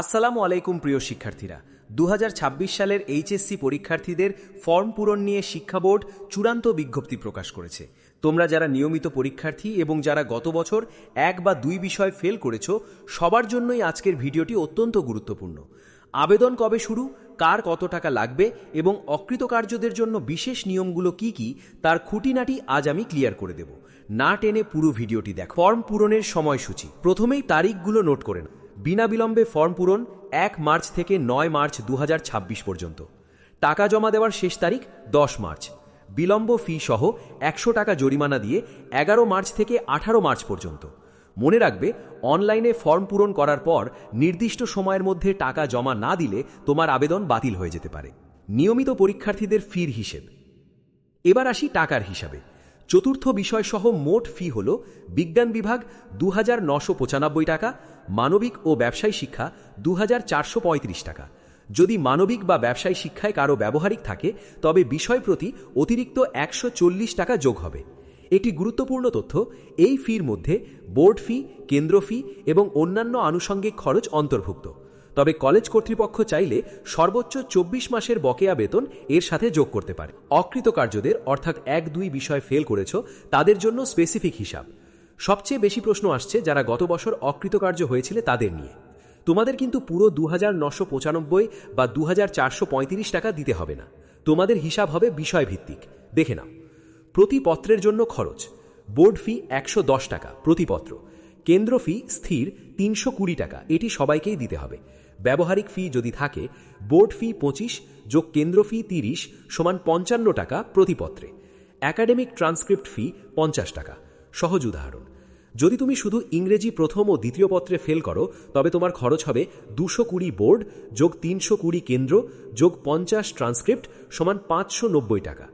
আসসালামু আলাইকুম, প্রিয় শিক্ষার্থীরা। দু হাজার ছাব্বিশ সালের এইচএসসি পরীক্ষার্থীদের ফর্ম পূরণ নিয়ে শিক্ষা বোর্ড চূড়ান্ত বিজ্ঞপ্তি প্রকাশ করেছে। তোমরা যারা নিয়মিত পরীক্ষার্থী এবং যারা গত বছর এক বা দুই বিষয় ফেল করেছ, সবার জন্যই আজকের ভিডিওটি অত্যন্ত গুরুত্বপূর্ণ। আবেদন কবে শুরু, কার কত টাকা লাগবে এবং অকৃতকার্যদের জন্য বিশেষ নিয়মগুলো কি কি, তার খুঁটিনাটি আজ আমি ক্লিয়ার করে দেব। না টেনে পুরো ভিডিওটি দেখ। ফর্ম পূরণের সময়সূচি। প্রথমেই তারিখগুলো নোট করে নাও। বিনা বিলম্বে ফর্ম পূরণ এক মার্চ থেকে নয় মার্চ দু হাজার ছাব্বিশ পর্যন্ত। টাকা জমা দেওয়ার শেষ তারিখ দশ মার্চ। বিলম্ব ফি সহ একশো টাকা জরিমানা দিয়ে এগারো মার্চ থেকে আঠারো মার্চ পর্যন্ত। মনে রাখবে, অনলাইনে ফর্ম পূরণ করার পর নির্দিষ্ট সময়ের মধ্যে টাকা জমা না দিলে তোমার আবেদন বাতিল হয়ে যেতে পারে। নিয়মিত পরীক্ষার্থীদের ফির হিসেব। এবার আসি টাকার হিসাবে। চতুর্থ বিষয়সহ মোট ফি হল বিজ্ঞান বিভাগ দু টাকা, মানবিক ও ব্যবসায়ী শিক্ষা দু হাজার চারশো পঁয়ত্রিশ টাকা। যদি মানবিক বা ব্যবসায়ী শিক্ষায় কারও ব্যবহারিক থাকে, তবে বিষয় প্রতি অতিরিক্ত একশো চল্লিশ টাকা যোগ হবে। একটি গুরুত্বপূর্ণ তথ্য, এই ফির মধ্যে বোর্ড ফি, কেন্দ্র ফি এবং অন্যান্য আনুষঙ্গিক খরচ অন্তর্ভুক্ত। তবে কলেজ কর্তৃপক্ষ চাইলে সর্বোচ্চ চব্বিশ মাসের বকেয়া বেতন এর সাথে যোগ করতে পারে। অকৃতকার্যদের, অর্থাৎ এক দুই বিষয় ফেল করেছ, তাদের জন্য স্পেসিফিক হিসাব। সবচেয়ে বেশি প্রশ্ন আসছে যারা গত বছর অকৃতকার্য হয়েছিল তাদের নিয়ে। তোমাদের কিন্তু পুরো দু বা দু হাজার চারশো পঁয়ত্রিশ টাকা দিতে হবে না। তোমাদের হিসাব হবে বিষয়ভিত্তিক। দেখে নাও। প্রতি পত্রের জন্য খরচ। বোর্ড ফি একশো দশ টাকা প্রতিপত্র কেন্দ্র ফি স্থির তিনশো কুড়ি টাকা। এটি সবাইকেই দিতে হবে। ব্যবহারিক ফি যদি থাকে, বোর্ড ফি পঁচিশ, যোগ কেন্দ্র ফি তিরিশ, সমান পঞ্চান্ন টাকা প্রতিপত্রে। অ্যাকাডেমিক ট্রান্সক্রিপ্ট ফি পঞ্চাশ টাকা। সহজ উদাহরণ। যদি তুমি শুধু ইংরেজি প্রথম ও দ্বিতীয় পত্রে ফেল করো, তবে তোমার খরচ হবে দুশো কুড়ি বোর্ড, যোগ তিনশো কুড়ি কেন্দ্র, যোগ পঞ্চাশ ট্রান্সক্রিপ্ট, সমান পাঁচশো নব্বই টাকা।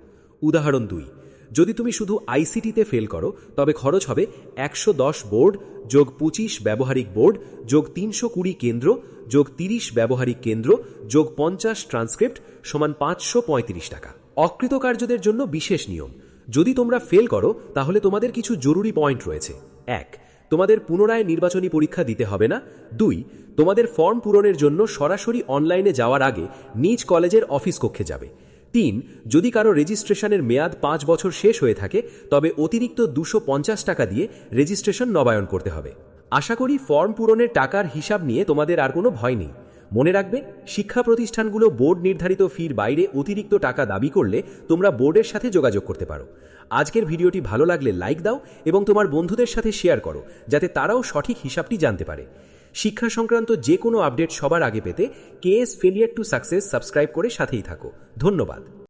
উদাহরণ দুই। যদি তুমি শুধু আইসিটিতে ফেল করো, তবে খরচ হবে একশো দশ বোর্ড যোগ পঁচিশ ব্যবহারিক বোর্ড যোগ তিনশো কুড়ি কেন্দ্র যোগ তিরিশ ব্যবহারিক কেন্দ্র যোগ পঞ্চাশ ট্রান্সক্রিপ্ট সমান পাঁচশো পঁয়ত্রিশ টাকা। অকৃতকার্যদের জন্য বিশেষ নিয়ম, যদি তোমরা ফেল করো, তাহলে তোমাদের কিছু জরুরি পয়েন্ট রয়েছে। এক, তোমাদের পুনরায় নির্বাচনী পরীক্ষা দিতে হবে না। দুই, তোমাদের ফর্ম পূরণের জন্য সরাসরি অনলাইনে যাওয়ার আগে নিজ কলেজের অফিস কক্ষে যাবে। তিন, যদি কারও রেজিস্ট্রেশনের মেয়াদ পাঁচ বছর শেষ হয়ে থাকে, তবে অতিরিক্ত দুশো টাকা দিয়ে রেজিস্ট্রেশন নবায়ন করতে হবে। আশা করি ফর্ম পূরণের টাকার হিসাব নিয়ে তোমাদের আর কোনো ভয় নেই। মনে রাখবে, শিক্ষা প্রতিষ্ঠানগুলো বোর্ড নির্ধারিত ফির বাইরে অতিরিক্ত টাকা দাবি করলে তোমরা বোর্ডের সাথে যোগাযোগ করতে পারো। আজকের ভিডিওটি ভালো লাগলে লাইক দাও এবং তোমার বন্ধুদের সাথে শেয়ার করো, যাতে তারাও সঠিক হিসাবটি জানতে পারে। শিক্ষা সংক্রান্ত যে কোনো আপডেট সবার আগে পেতে KS failure to success subscribe করে সাথেই থাকো। ধন্যবাদ।